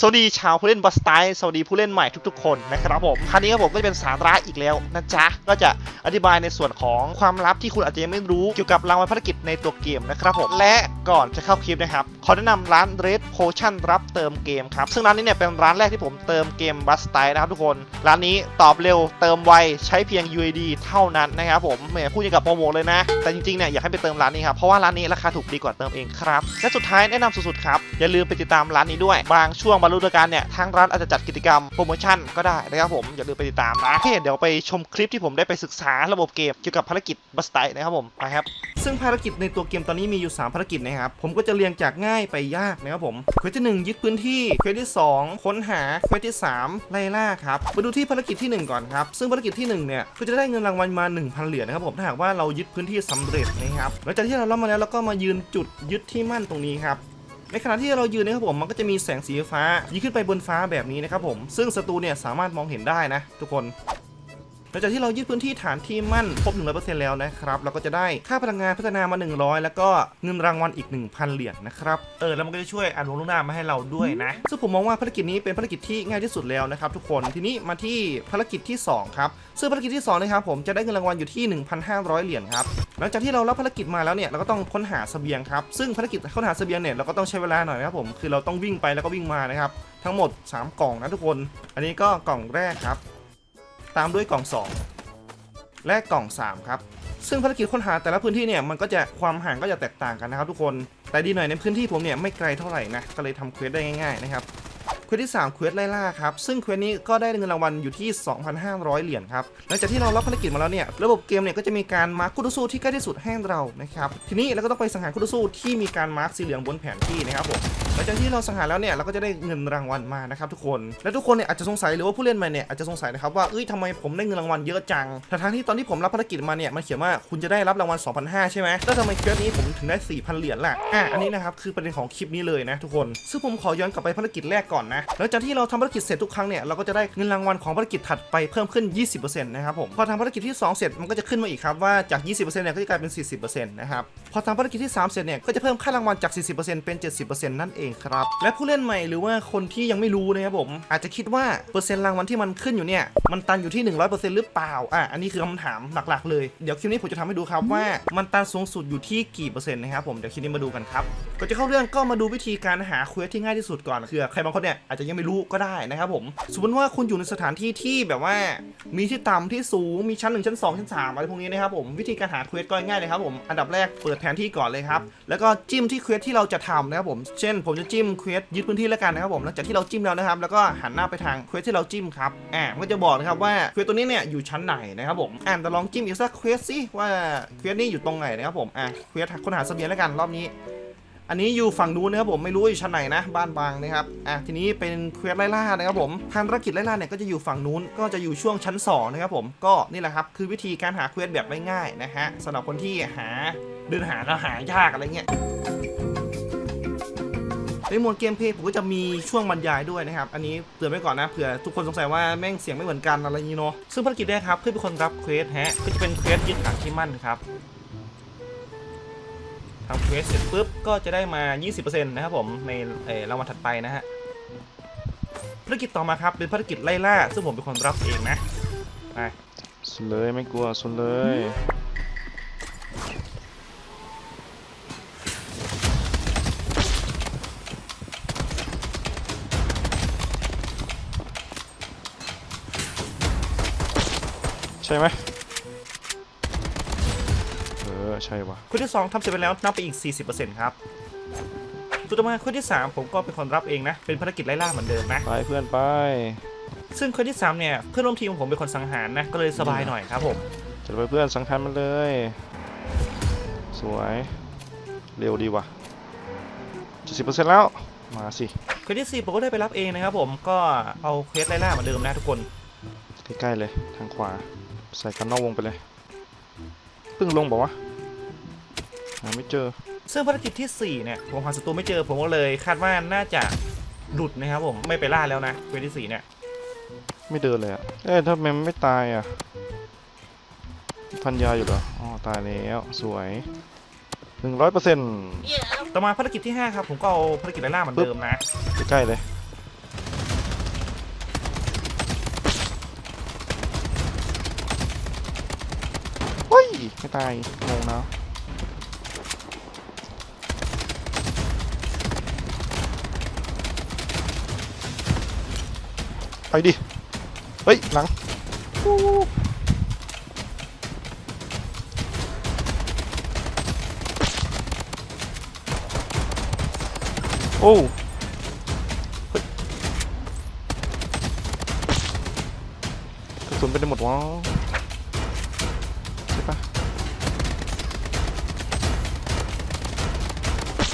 สวัสดีชาวผู้เล่นบัสไตสวัสดีผู้เล่นใหม่ทุกๆคนนะครับผมครั้งนี้ครับผมก็จะเป็นสาระอีกแล้วนะจ๊ะก็จะอธิบายในส่วนของความลับที่คุณอาจจะยังไม่รู้เกี่ยวกับรางวัลภารกิจในตัวเกมนะครับผมและก่อนจะเข้าคลิปนะครับขอแนะนำร้าน Red Potion รับเติมเกมครับซึ่งร้านนี้เนี่ยเป็นร้านแรกที่ผมเติมเกมบัสไตนะครับทุกคน ร้านนี้ตอบเร็วเติมไวใช้เพียง UID เท่านั้นนะครับผมแหมพูดอย่างกับโปรโมทเลยนะ แต่จริงๆเนี่ยอยากให้ไปเติมร้านนี้ครับเพราะว่าร้านนี้ราคาถูกดีกว่าเติมเองครับและสุดท้ายแนะนำสุดๆครับอย่าลืมไปติดตามร้านนี้ด้วยบางช่วงบรรลุการเนี่ยทางร้านอาจจะจัดกิจกรรมโปรโมชั่นก็ได้นะครับผมอย่าลืมไปติดตามนะโอเคเดี๋ยวไปชมคลิปที่ผมได้ไปศึกษาระบบเกมเกี่ยวกับภารกิจบัสไตนะครับผมไปครับซึ่งภารกิจในตัวเกมตอนนี้มีอยู่ 3 ภารกิจนะครับผมก็จะเรียงจากง่ายไปยากนะครับผมเควสที่ 1 ยึดพื้นที่เควสที่ 2 ค้นหาเควสที่ 3 ไล่ล่าครับมาดูที่ภารกิจที่ 1 ก่อนครับซึ่งภารกิจที่1เนี่ยก็จะได้เงินรางวัลมา 1,000 เหรียญนะครับผมถ้าหากว่าเรายึดพื้นที่สำเร็จนะครับหลังจากที่เรารับมาแล้วเราก็มายืนจุดยึดที่มั่นตรงนี้ครับ ในขณะที่เรายืนนะครับผมมันก็จะมีแสงสีฟ้ายิงขึ้นไปบนฟ้าแบบนี้นะครับผมซึ่งศัตรูเนี่ยสามารถมองเห็นได้นะ ทุกคน ลังจากที่เรายึดพื้นที่ฐานที่มั่นครบ100%แล้วนะครับเราก็จะได้ค่าพลังงานพัฒนามา 100 แล้วก็เงินรางวัลอีก 1,000 เหรียญนะครับเออแล้วมันก็จะช่วยอ่านวงลูกหน้ามาให้เราด้วยนะซึ่งผมมองว่าภารกิจนี้เป็นภารกิจที่ง่ายที่สุดแล้วนะครับทุกคนทีนี้มาที่ภารกิจที่2ครับซึ่งภารกิจที่2นะครับผมจะได้เงินรางวัลอยู่ที่ 1,500 เหรียญครับหลังจากที่เรารับภารกิจมาแล้วเนี่ยเราก็ต้องค้นหาเสบียงครับซึ่งภารกิจค้นหาเสบียงเนี่ยเราก็ต้องใช้เวลาหน่อยนะครับผมคือเราต้องวิ่งไปแล้วก็วิ่งมานะครับทั้งหมด 3 กล่องนะทุกคน อันนี้ก็กล่องแรกครับ ตามด้วยกล่อง 2 และกล่อง 3 ครับ ซึ่งภารกิจค้นหาแต่ละพื้นที่เนี่ยมันก็จะความห่างก็จะแตกต่างกันนะครับทุกคน แต่ดีหน่อยในพื้นที่ผมเนี่ยไม่ไกลเท่าไหร่นะก็เลยทำเควสได้ง่ายๆนะครับ เควสที่3เควสไล่ล่าครับ ซึ่งเควสนี้ก็ได้เงินรางวัลอยู่ที่ 2,500 เหรียญครับ หลังจากที่เรารับภารกิจมาแล้วเนี่ย ระบบเกมเนี่ยก็จะมีการมาร์คคู่ต่อสู้ที่ใกล้ที่สุดให้เรา นะครับ ทีนี้เราก็ต้องไปสังหารคู่ต่อสู้ที่มีการมาร์คสีเหลืองบนแผนที่นะครับผมหลังจากที่เราสังหารแล้วเนี่ยเราก็จะได้เงินรางวัลมานะครับทุกคน และทุกคนเนี่ยอาจจะสงสัยหรือว่าผู้เล่นใหม่เนี่ยอาจจะสงสัยนะครับว่าเอ้ยทำไมผมได้เงินรางวัลเยอะจังแต่ทั้งที่ตอนที่ผมรับภารกิจมาเนี่ยมันเขียนว่าคุณจะได้รับรางวัล2,500ใช่ไหมแล้วทำไมเคสนี้ผมถึงได้4,000เหรียญล่ะอะอันนี้นะครับคือประเด็นของคลิปนี้เลยนะทุกคน ซึ่งผมขอย้อนกลับไปภารกิจแรกก่อนนะหลังจากที่เราทำภารกิจเสร็จทุกครั้งเนี่ยเราก็จะได้เงินรางวัลของภารกิจถัดไปเพิ่มขึ้น 20%นะครับผมพอทำภารกิจที่ 2 เสร็จมันก็จะขึ้นมาอีกครับว่าจาก 20%เนี่ยก็จะกลายเป็น 40%นะครับพอทำภารกิจที่ 3 เสร็จเนี่ยก็จะเพิ่มค่ารางวัลจาก 40%เป็น 70%นั่นเองครับและผู้เล่นใหม่หรือว่าคนที่ยังไม่รู้นะครับผมอาจจะคิดว่าเปอร์เซ็นต์รางวัลที่มันขึ้นอยู่เนี่ยมันตันอยู่ที่ 100%หรือเปล่าอะอันนี้คือคำถามหลักๆเลยเดี๋ยวคลิปนี้ผมจะทำให้ดูครับว่ามันตันสูงสุดอยู่ที่กี่เปอร์เซ็นต์นะครับผมเดี๋ยวคลิปนี้มาดูกันครับก่อนจะเข้าเรื่องก็มาดูวิธีการหาเควสที่ง่ายที่สุดก่อนคือใครบางคนเนี่ยอาจจะยังไม่รู้ก็ได้นะครับผมสมมติว่าคุณอยู่ในสถานที่ที่แบบว่ามีที่ต่ำที่สูงมีชั้น 1 ชั้น 2 ชั้น 3 อะไรพวกนี้นะครับผมวิธีการหาเควสก็ง่ายเลยครับผมอันดับแรกเปิดแผนที่ก่อนเลยครับแล้วก็จิ้มที่เควสที่เราจะทำนะครับผมเช่น ผมจะจิ้มเควสยึดพื้นที่แล้วกันนะครับผมหลังจากที่เราจิ้มแล้วนะครับ แล้วก็หันหน้าไปทางเควสที่เราจิ้มครับอ่ามันก็จะบอกนะครับว่าเควสตัวนี้เนี่ยอยู่ชั้นไหนนะครับผมอ่าแต่ลองจิ้มอีกสักเควสสิว่าเควสนี้อยู่ตรงไหนนะครับผมอ่าเควสค้นหาเสบียงแล้วกันรอบนี้ อันนี้อยู่ฝั่งนู้นนะครับผมไม่รู้อยู่ชั้นไหนนะบ้านบางนะครับอะทีนี้เป็นเควสไล่ล่านะครับผมภารกิจไล่ล่าเนี่ยก็จะอยู่ฝั่งนู้นก็จะอยู่ช่วงชั้น2นะครับผมก็นี่แหละครับคือวิธีการหาเควสแบบง่ายๆนะฮะสำหรับคนที่หาเดินหาแล้วหายากอะไรเงี้ยในหมวดเกมเพลย์ผมก็จะมีช่วงบรรยายด้วยนะครับ อันนี้เตือนไว้ก่อนนะเผื่อทุกคนสงสัยว่าแม่งเสียงไม่เหมือนกันอะไรอย่างงี้เนาะซึ่งภารกิจแรกครับเพื่อเป็นคนรับเควสฮะก็จะเป็นเควสยึดฐานที่มั่นครับ ทำเควสเสร็จปุ๊บก็จะได้มา 20%นะครับผมในเรางวัลถัดไปนะฮะภารกิจต่อมาครับเป็นภารกิจไล่ล่า ซึ่งผมเป็นคนรับเองนะไปสุดเลยไม่กลัวสุดเลยใช่ไหม ใช่วะคนที่2ทำเสร็จไปแล้วนับไปอีก 40%ครับตัวต่อมาคนที่ 3 ผมก็เป็นคนรับเองนะ เป็นภารกิจไล่ล่าเหมือนเดิมนะ ไปเพื่อนไป ซึ่งคนที่ 3 เนี่ย เพื่อนร่วมทีมของผมเป็นคนสังหารนะ ก็เลยสบายหน่อยครับผมจะไปเพื่อนสังคันมันเลย สวย เร็วดีว่ะ70%แล้ว มาสิคนที่4ผมก็ได้ไปรับเองนะครับผม ก็เอาเควสไล่ล่าเหมือนเดิมนะทุกคน ใกล้ๆเลย ทางขวา ใส่กันนอกวงไปเลย เพิ่งลงบอกว่าห ไม่เจอ ซึ่งภารกิจที่ 4 เนี่ย ผมหาศัตรูไม่เจอผมก็เลยคาดว่าน่าจะหลุดนะครับผมไม่ไปล่าแล้วนะเวทที่ 4 เนี่ย ไม่เดินเลยอะเอ้ยทำไมมไม่ตายอะพันยาอยู่เหรออ๋อตายแล้วสวยหนึ่งร้อยเปอร์เซ็นต์ต่อมาภารกิจที่ 5 ครับ ผมก็เอาภารกิจไล่ล่าเหมือนเดิมนะ ใกล้เลยเฮ้ยไม่ตายงงเนาะ ไปดิ เฮ้ย หลังอู้โอ้กระสุนไปได้หมดวะใช่ปะ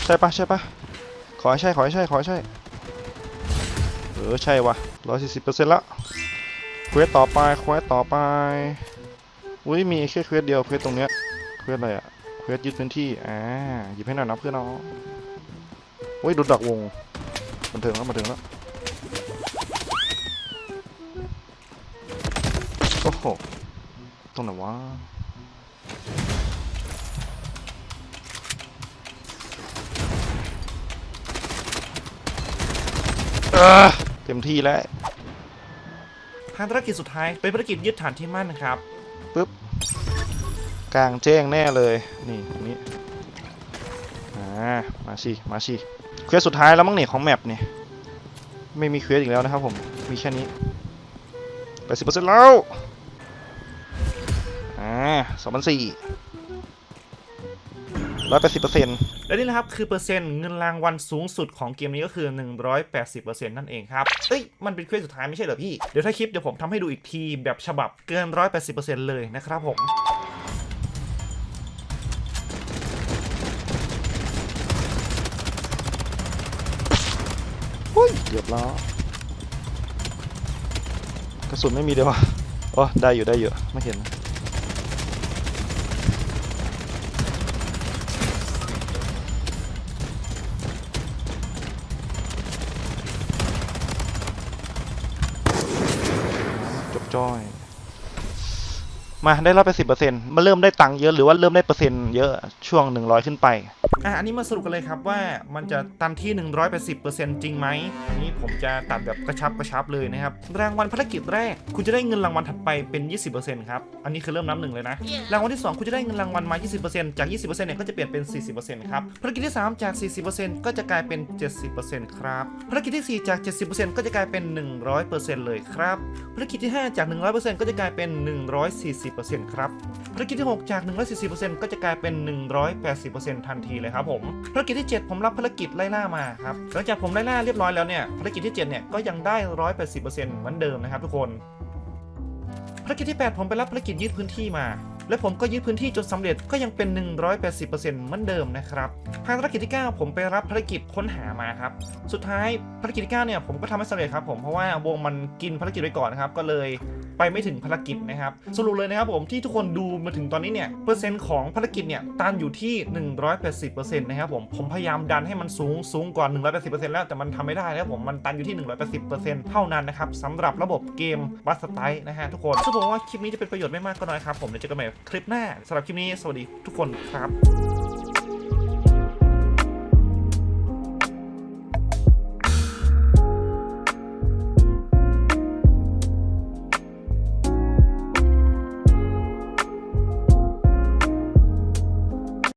ใช่ปะใช่ปะขอให้ใช่ ขอให้ใช่ ขอให้ใช่ เออ ใช่วะ ร้อยสี่สิบเปอร์เซ็นต์ละเควสต่อไปเควสต่อไปอุ้ยมีแค่เควสเดียวเควสตรงเนี้ยเควสอะไรอะเควสยึดพื้นที่อ่าหยิบให้หน่อยนะเพื่อนน้องอุ้ยดูดักวงบันเทิงแล้วบันเทิงแล้วโอ้โหตรงไหนวะออเต็มที่แล้วภารกิจสุดท้ายเป็นภารกิจยึดฐานที่มั่นครับปึ๊บกลางแจ้งแน่เลย นี่ตรงนี้อ่ามาสิมาสิเควสสุดท้ายแล้วมั้งเนี่ยของแมปเนี่ยไม่มีเควสอีกแล้วนะครับผมมีแค่นี้แปดสิบเปอร์เซ็นต์แล้วอ่าสองพันสี่ ร้อยแปดสิบเปอร์เซ็นต์และนี่นะครับคือเปอร์เซ็นต์เงินรางวัลสูงสุดของเกมนี้ก็คือ 180%นั่นเองครับ เอ้ย มันเป็นเควสสุดท้ายไม่ใช่เหรอพี่ เดี๋ยวถ้าคลิปเดี๋ยวผมทำให้ดูอีกทีแบบฉบับเกิน 180%เลยนะครับผมอุ้ยเกือบแล้วกระสุนไม่มีเดียวะโอ้ได้อยู่ได้อยู่ไม่เห็นนะ จบจ้อย มาได้รับไปสิบเปอร์เซ็นต์มาเริ่มได้ตังค์เยอะหรือว่าเริ่มได้เปอร์เซ็นต์เยอะช่วงหนึ่งร้อยขึ้นไปอะอันนี้มาสรุปกันเลยครับว่ามันจะตันที่180%จริงไหมอันนี้ผมจะตัดแบบกระชับกระชับเลยนะครับรางวัลภารกิจแรก คุณจะได้เงินรางวัลถัดไปเป็น20%ครับอันนี้คือเริ่มนับหนึ่งเลยนะรางวัลที่2คุณจะได้เงินรางวัลมา20%จาก20%เนี่ยก็จะเปลี่ยนเป็น40%ครับภารกิจที่3จาก40%ก็จะกลายเป็น70%ครับภารกิจที่4จาก70%ก็จะกลายเป็น100%เลยครับภารกิจที่5จาก100%ก็จะกลายเป็น140%ครับภารกิจที่ 6 จาก 140%ก็จะกลายเป็น 180%ทันทีเลยครับผมภารกิจที่ 7 ผมรับภารกิจไล่ล่ามาครับหลังจากผมไล่ล่าเรียบร้อยแล้วเนี่ยภารกิจที่ 7 เนี่ยก็ยังได้ 180%เหมือนเดิมนะครับทุกคนภารกิจที่ 8 ผมไปรับภารกิจยึดพื้นที่มา และผมก็ยึดพื้นที่จนสำเร็จก็ยังเป็น 180%เหมือนเดิมนะครับภารกิจที่ 9 ผมไปรับภารกิจค้นหามาครับ สุดท้ายภารกิจที่9เนี่ยผมก็ทำให้สำเร็จครับผมเพราะว่าวงมันกินภารกิจไว้ก่อนนะครับก็เลยไปไม่ถึงภารกิจนะครับสรุปเลยนะครับผมที่ทุกคนดูมาถึงตอนนี้เนี่ยเปอร์เซ็นต์ของภารกิจเนี่ยตันอยู่ที่ 180%นะครับผมผมพยายามดันให้มันสูงสูงกว่า 180%แล้วแต่มันทำไม่ได้นะครับผมมันตันอยู่ที่ 180%เท่านั้นนะครับสำหรับระบบเกมบัสไตนะฮะทุกคนซึ่งผมว่าคลิปนี้จะเป็นประโยชน์ไม่มากก็น้อยครับผมเดี๋ยวเจอกันใหม่คลิปหน้าสำหรับคลิปนี้สวัสดีทุกคนครับ